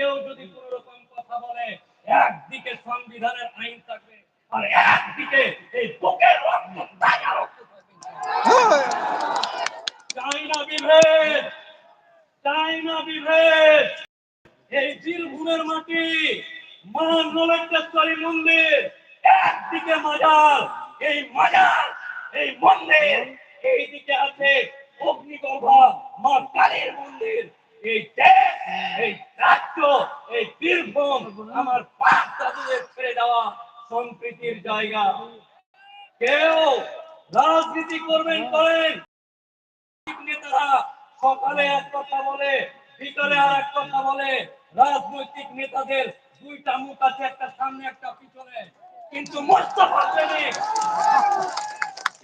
কেউ যদি কোন রকম কথা বলে একদিকে সংবিধানের আইন থাকবে আর একদিকে এই বুকের রক্ত চাই না বিভেদ? চাই না বিভেদ? এই বীরভূমের মাটি মা নলেশ্বরী মন্দির একদিকে মাজার এই মাজার এই মন্দির এইদিকে আছে অগ্নিগর্ভা মা কালীর মন্দির এই রাজ্য এই বীরভূম আমার পাঁচ দাদুদের ছেড়ে দেওয়া সম্প্রীতির জায়গা কেউ রাজনীতি করবেন করেন নেতারা সকালে এক কথা বলে, বিকালে আর এক কথা বলে, রাজনৈতিক নেতাদের দুইটা মুখ আছে, একটা সামনে, একটা পিছনে। কিন্তু মোস্তফা প্রেমিক,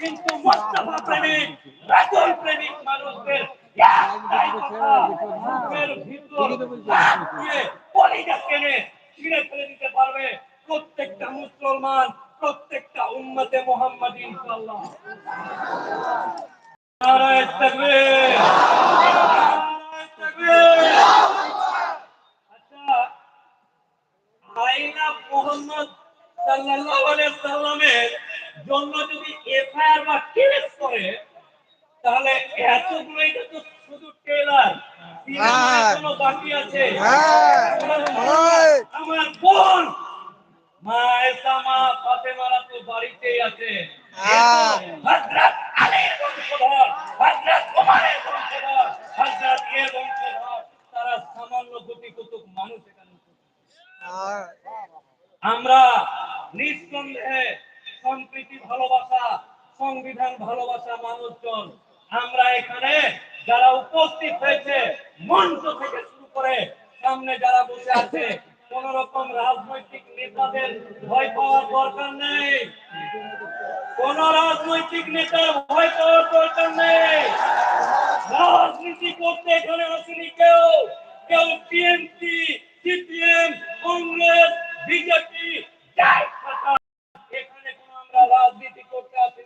কিন্তু মোস্তফা প্রেমিক রাজল প্রেমিক মানুষদের ভিতর মুসলমান, প্রত্যেকটা উম্মতে মোহাম্মদ তাকবীর নারায়ে তাকবীর আচ্ছা আইনা মোহাম্মদ সাল্লাল্লাহু আলাইহি সাল্লামের জন্য যদি এফআইআর বা কেস করে তাহলে এতগুলো এটা তো শুধু এখনও বাকি আছে। আমার বোন মা এসামা ফাতেমারা তো বাড়িতেই আছে। হযরত আলীর বংশধর হযরত ওমরের বংশধর হযরত এর বংশধর তারা সামান্য কোটি কতক মানুষ এখানে আমরা নিঃসন্দেহে সম্প্রীতি, ভালোবাসা, সংবিধান, ভালোবাসা মানুষজন। আমরা এখানে যারা উপস্থিত হয়েছে, মঞ্চ থেকে শুরু করে সামনে যারা বসে আছে, কোন রকম রাজনৈতিক নেতাদের ভয় পাওয়ার দরকার নেই। কোন রাজনৈতিক নেতার ভয় পাওয়ার দরকার নেই। রাজনীতি করতে এখানে আসেনি কেউ। কেউ টিএমসি সিপিএম, কংগ্রেস, বিজেপি, যাই থাকা এখানে কোনো আমরা রাজনীতি করতে আসিনি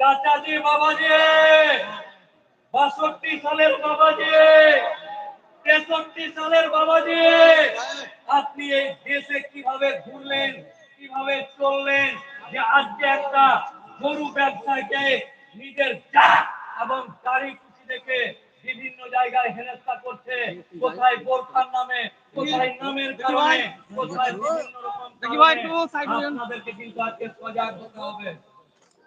চাচাজি বাবাজি বাষট্টি সালের বাবাজি তেষট্টি সালের বাবাজি। আপনি এই দেশে কীভাবে ঘুরলেন কীভাবে চললেন যে আজকে একটা গরু ব্যবসায়কে নিজের জাত এবং গাড়ি খুশি দেখে বিভিন্ন জায়গায় হেনস্থা করছে কোথায় বোরখার নামে কোথায় নামের কারণে কোথায় বিভিন্ন রকম। আপনাদেরকে কিন্তু আজকে সজাগ হতে হবে।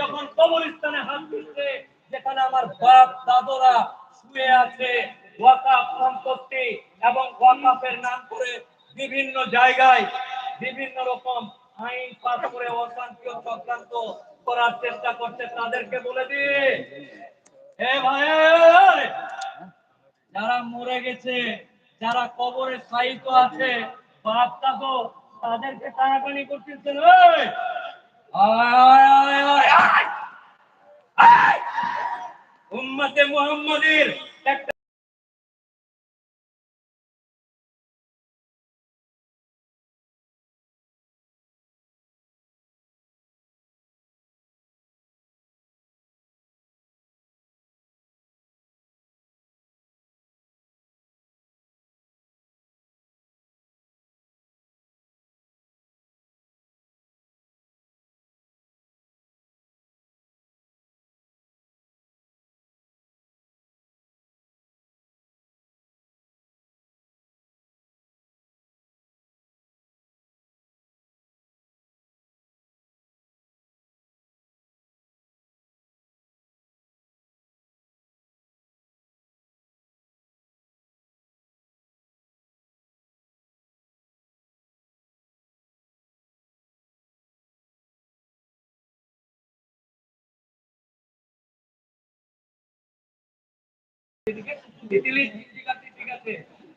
যখন কবরস্থানে হাত দিচ্ছে যেখানে আমার বাপ দাদরা শুয়ে আছে ওয়াকাফ সম্পত্তি এবং ওয়াকাফের নাম করে বিভিন্ন জায়গায় বিভিন্ন রকম আইন পাস করে অশান্তি ও চক্রান্ত করার চেষ্টা করছে তাদেরকে বলে দি এ ভাই যারা মরে গেছে যারা কবরে সাহিত্য আছে বাপ দাদো তাদেরকে টানাটানি করতেছেন ওই! উম্মতে মুহাম্মাদির একটা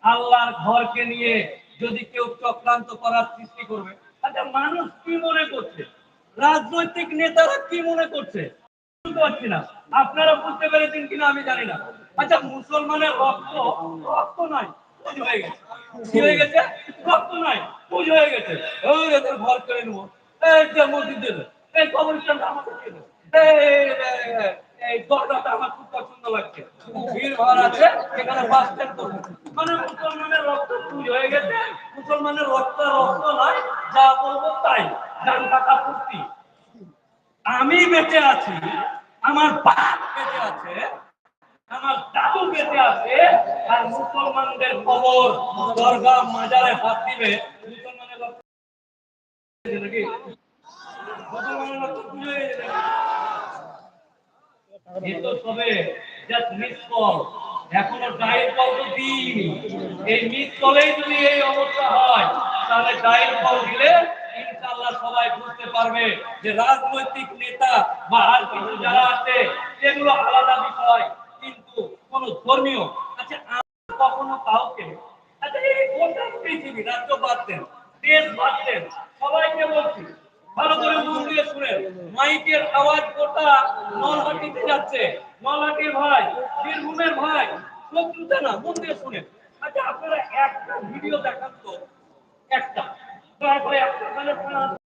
আল্লাহর ঘরকে নিয়ে যদি কেউ চক্রান্ত করার সৃষ্টি করবে আচ্ছা মানুষ কি মনে করছে? রাজনৈতিক নেতারা কি মনে করছে? বুঝতে পারছি না। আপনারা বুঝতে পেরেছেন কিনা আমি জানি না। আচ্ছা মুসলমানের রক্ত রক্ত পুজ হয়ে গেছে। রক্ত পুজ হয়ে গেছে। এই, আমার খুব পছন্দ লাগছে। ভিড় আছে এখানে মানে মুসলমানের রক্ত পুজ হয়ে গেছে মুসলমানের রক্ত রক্ত নয় যা বলব তাই জান টাকা আমি বেঁচে আছি আমার বাপ বেঁচে আছে আমার দাদু বেঁচে আছে আর মুসলমানদের কবর দরগা মাজারে হাত দিবে মুসলমানের রক্ত নাকি? মুসলমানের রক্ত পুজো হয়ে যাবে এখনও ডাইল কল তো এই মিস কলেই যদি এই অবস্থা হয়, তাহলে ডাইল কল দিলে ইনশাআল্লাহ সবাই বুঝতে পারবে যে রাজনৈতিক নেতা বা আর কিছু যারা আছে, সেগুলো আলাদা বিষয়, কিন্তু কোন ধর্মীয়। আচ্ছা কখনো কাউকে আচ্ছা এই গোটা পৃথিবী রাজ্য বাদ দেশ বাদ সবাইকে বলছি ভালো করে মন দিয়ে শুনেন। মাইকের আওয়াজ গোটা নলহাটিতে যাচ্ছে। নলহাটির ভাই, বীরভূমের ভাই শত্রুতা না, মন দিয়ে শুনেন। আচ্ছা আপনারা একটা ভিডিও দেখান তো। একটা। দয়া করে একটা